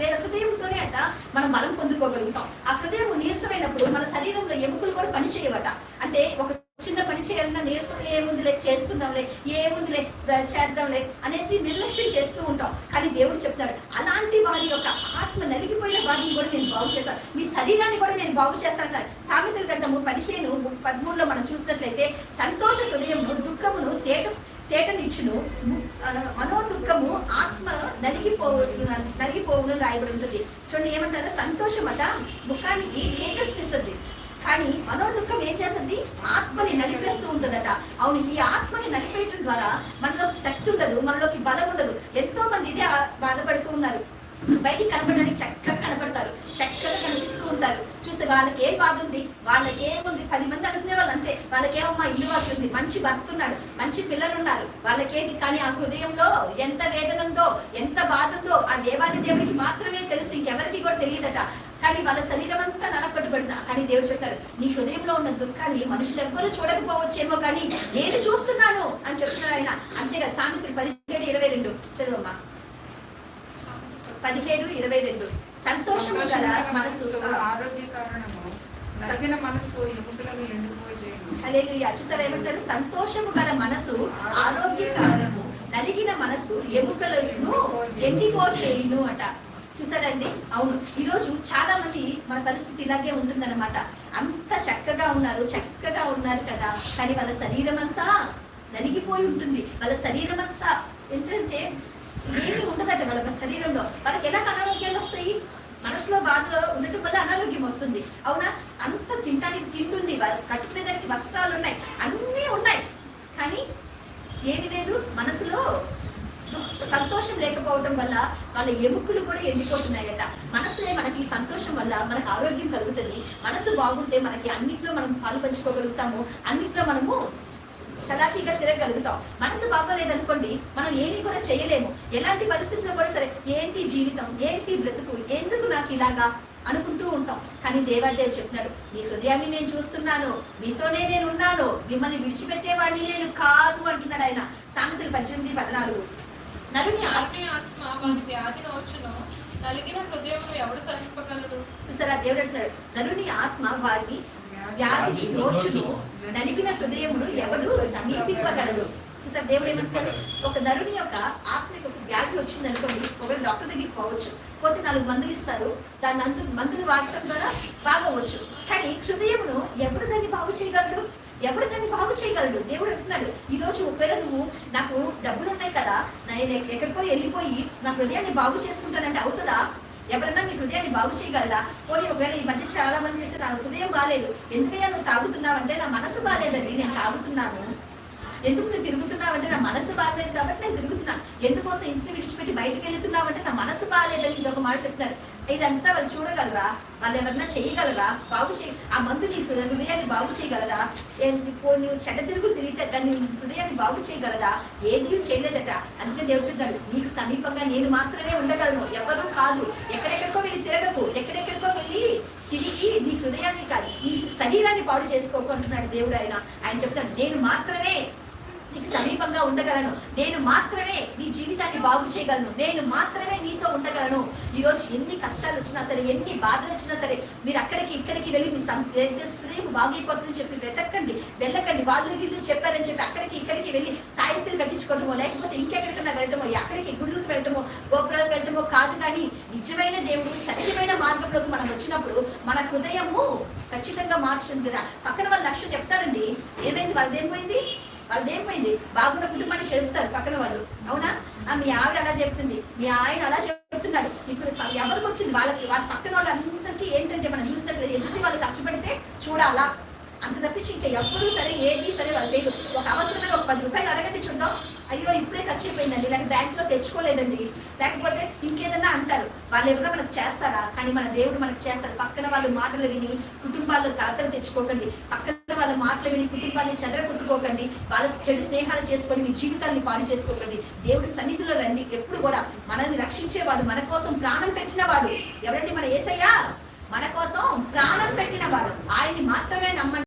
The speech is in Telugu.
వేరే హృదయంతోనే అంట మనం బలం పొందుకోగలుగుతాం. ఆ హృదయం నీరసమైనప్పుడు మన శరీరంలో ఎముకలు కూడా పని చేయవట అంటే ఒక చిన్న పని చేయాలన్నా నీరసం ఏముందిలే చేసుకుందాంలే ఏముందిలే చేద్దాంలే అనేసి నిర్లక్ష్యం చేస్తూ ఉంటాం. కానీ దేవుడు చెప్తాడు అలాంటి వారి యొక్క ఆత్మ నలిగిపోయిన వారిని కూడా నేను బాగు చేస్తాను. మీ శరీరాన్ని కూడా నేను బాగు చేస్తాను సామెతల గ్రంథము పదిహేను పదమూడులో మనం చూసినట్లయితే సంతోష హృదయము దుఃఖమును తేట తేటనిచ్చును. మనో దుఃఖము ఆత్మ నలిగిపో నలిగిపోవును రాయబడి ఉంటుంది. చూడండి ఏమంటారు? సంతోషమట. ముఖానికి తేజస్నిస్తుంది కానీ మనో దుఃఖం ఏం చేస్తుంది? ఆత్మని నలిపేస్తూ ఉంటుందట. అవును ఈ ఆత్మని నలిపేయటం ద్వారా మనలోకి శక్తి ఉండదు మనలోకి బలం ఉండదు. ఎంతో మంది ఇదే బాధపడుతూ ఉన్నారు. బయటికి కనపడడానికి చక్కగా కనపడతారు. చక్కగా కనిపిస్తూ ఉంటారు. వాళ్ళకి ఏం బాధ ఉంది వాళ్ళకి ఏముంది పది మంది అనుకునే వాళ్ళు అంతే వాళ్ళకేమమ్మా ఇల్లు వాకి మంచి భర్త ఉన్నాడు మంచి పిల్లలు ఉన్నారు వాళ్ళకేంటి? కానీ ఆ హృదయంలో ఎంత వేదన ఉందో ఎంత బాధ ఉందో ఆ దేవాది దేవుడికి మాత్రమే తెలుసు. ఇంకెవరికి కూడా తెలియదట. కానీ వాళ్ళ శరీరం అంతా నలకొట్టుబడింది. కానీ దేవుడు చెప్తాడు నీ హృదయంలో ఉన్న దుఃఖాన్ని మనుషులు ఎవ్వరూ చూడకపోవచ్చేమో కానీ నేను చూస్తున్నాను అని చెప్తున్నాడు ఆయన. అంతేగా సామెతలు పదిహేడు ఇరవై రెండు. చదువమ్మా. పదిహేడు ఇరవై రెండు. సంతోషము గల మనసు. ఆరోగ్య కారణము ఎముకలను చూసారా ఏమంటారు? సంతోషము గల మనసు ఆరోగ్య కారణము నలిగిన మనసు ఎముకలను ఎండిపోచేయును అట. చూసారండి? అవును. ఈరోజు చాలా మంది మన పరిస్థితి ఇలాగే ఉంటుందన్నమాట. అంత చక్కగా ఉన్నారు చక్కగా ఉన్నారు కదా. కానీ వాళ్ళ శరీరం అంతా నలిగిపోయి ఉంటుంది. వాళ్ళ శరీరం అంతా ఏంటంటే ఏమీ ఉండదట వాళ్ళ శరీరంలో. వాళ్ళకి ఎలా అనారోగ్యాలు వస్తాయి? మనసులో బాధ ఉండటం వల్ల అనారోగ్యం వస్తుంది. అవునా? అంత తినడానికి తింటుంది కట్టుకునే కట్టుకునేదానికి వస్త్రాలు ఉన్నాయి. అన్నీ ఉన్నాయి. కానీ ఏమి లేదు. మనసులో సంతోషం లేకపోవడం వల్ల వాళ్ళ ఎముకలు కూడా ఎండిపోతున్నాయట. మనసులే మనకి సంతోషం వల్ల మనకు ఆరోగ్యం కలుగుతుంది. మనసు బాగుంటే మనకి అన్నిట్లో మనం పాలు పంచుకోగలుగుతాము అన్నిట్లో మనము చలాకీగా తిరగలుగుతాం మనసు బాగోలేదనుకోండి మనం ఏమీ కూడా చేయలేము. ఎలాంటి పరిస్థితుల్లో కూడా సరే ఏంటి జీవితం ఏంటి బ్రతుకు ఎందుకు నాకు ఇలాగా అనుకుంటూ ఉంటాం. కానీ దేవాదేవుడు చెప్తున్నాడు మీ హృదయాన్ని నేను చూస్తున్నాను మీతోనే నేను ఉన్నాను మిమ్మల్ని విడిచిపెట్టేవాడిని నేను కాదు అంటున్నాడు ఆయన. సామెతలు పద్దెనిమిది పద్నాలుగు. నరుని ఆత్మ వాని వ్యాధిని వచ్చును నలిగిన హృదయమును ఎవడు సహింపగలడు? చూసారా దేవుడు అంటున్నాడు నరుని ఆత్మ వాడిని వ్యాధిని నోచును. నలిగిన హృదయమును ఎవడు సమీపింపగలడు. చూసారా దేవుడు ఏమంటున్నాడు? ఒక నరుని యొక్క ఆత్మకి ఒక వ్యాధి వచ్చింది అనుకోండి ఒకవేళ డాక్టర్ దగ్గరికి పోవచ్చు. పోతే నాలుగు మందులు ఇస్తారు. దాన్ని అందు మందులు వాడటం ద్వారా బాగవచ్చు కానీ హృదయమును ఎవడు దాన్ని బాగు చేయగలడు? ఎవడు దాన్ని బాగు చేయగలడు? దేవుడు అంటున్నాడు ఈ రోజు ఒకవేళ నువ్వు నాకు డబ్బులు ఉన్నాయి కదా నేను ఎక్కడికో వెళ్ళిపోయి నా హృదయాన్ని బాగు చేసుకుంటానంటే అవుతుందా? ఎవరన్నా మీ హృదయాన్ని బాగు చేయగలరా? పోనీ ఒకవేళ ఈ మధ్య చాలా మంది చేస్తే నా హృదయం బాగాలేదు ఎందుకయ్యా నువ్వు తాగుతున్నావంటే నా మనసు బాగాలేదండి నేను తాగుతున్నాను. ఎందుకు నువ్వు తిరుగుతున్నావంటే నా మనసు బాగలేదు కాబట్టి నేను తిరుగుతున్నాను ఎందుకోసం ఇంటిని విడిచిపెట్టి బయటకు వెళ్తున్నావంటే నా మనసు బాగాలేదని ఇది ఒక మాట చెప్తున్నారు. ఇదంతా వాళ్ళు చూడగలరా? వాళ్ళు ఎవరన్నా చేయగలరా? బాగు చేయ. ఆ మందు నీ హృదయాన్ని బాగు చేయగలదా? నువ్వు చెడ్డ తిరుగులు తిరిగితే దాన్ని హృదయాన్ని బాగు చేయగలదా? ఏది చేయలేదట. అందుకే దేవుడు నీకు సమీపంగా నేను మాత్రమే ఉండగలను. ఎవరు కాదు. ఎక్కడెక్కడికో వెళ్ళి తిరగకు. ఎక్కడెక్కడికో వెళ్ళి తిరిగి నీ హృదయాన్ని కాదు నీ శరీరాన్ని పాడు చేసుకోకు అంటున్నాడు దేవుడు ఆయన. ఆయన చెప్తాడు నేను మాత్రమే నీకు సమీపంగా ఉండగలను. నేను మాత్రమే నీ జీవితాన్ని బాగు చేయగలను. నేను మాత్రమే నీతో ఉండగలను. ఈరోజు ఎన్ని కష్టాలు వచ్చినా సరే ఎన్ని బాధలు వచ్చినా సరే మీరు అక్కడికి ఇక్కడికి వెళ్ళి మీ సం- హృదయం బాగైపోతుందని చెప్పి వెతకండి. వెళ్ళకండి. వాళ్ళు వీళ్ళు చెప్పారని చెప్పి అక్కడికి ఇక్కడికి వెళ్ళి తాయితులు కట్టించుకోవడమో లేకపోతే ఇంకెక్కడికైనా వెళ్ళటమో ఎక్కడికి గుళ్ళకి వెళ్ళటమో గోపురాలకు వెళ్ళటమో కాదు కానీ నిజమైన దేవుడు సత్యమైన మార్గంలోకి మనం వచ్చినప్పుడు మన హృదయము ఖచ్చితంగా మార్చింది పక్కన వాళ్ళు లక్ష చెప్తారండి. ఏమైంది? వాళ్ళదేం పోయింది? వాళ్ళది ఏమైంది? బాగున్న కుటుంబాన్ని చెప్తారు పక్కన వాళ్ళు. అవునా? ఆ మీ ఆవిడ అలా చెప్తుంది. మీ ఆయన అలా చెప్తున్నాడు. ఇప్పుడు ఎవరికి వచ్చింది? వాళ్ళకి వాళ్ళ పక్కన వాళ్ళందరికీ ఏంటంటే మనం చూసినట్లయితే ఎదుటి వాళ్ళు కష్టపడితే చూడాలా? అంత తప్పించి ఇంకా ఎవ్వరూ సరే ఏది సరే వాళ్ళు చేయదు ఒక అవసరమే ఒక పది రూపాయలు అడగండి చూద్దాం. అయ్యో ఇప్పుడే ఖర్చు అయిపోయిందండి. లేకపోతే బ్యాంకులో తెచ్చుకోలేదండి. లేకపోతే ఇంకేదన్నా అంటారు. వాళ్ళు ఎవరైనా మనకు చేస్తారా? కానీ మన దేవుడు మనకు చేస్తారు. పక్కన వాళ్ళు మాటలు విని కుటుంబాల్లో కలతలు తెచ్చుకోకండి. పక్కన వాళ్ళ మాటలు విని కుటుంబాన్ని చెదరగొట్టుకోకండి. వాళ్ళ చెడు స్నేహాలు చేసుకొని మీ జీవితాన్ని పాడు చేసుకోకండి. దేవుడి సన్నిధిలో రండి. ఎప్పుడు కూడా మనల్ని రక్షించేవాడు మన కోసం ప్రాణం పెట్టినవాడు. ఎవరండి మన ఏసయ్యా? మన కోసం ప్రాణం పెట్టినవాడు. ఆయన్ని మాత్రమే నమ్మండి.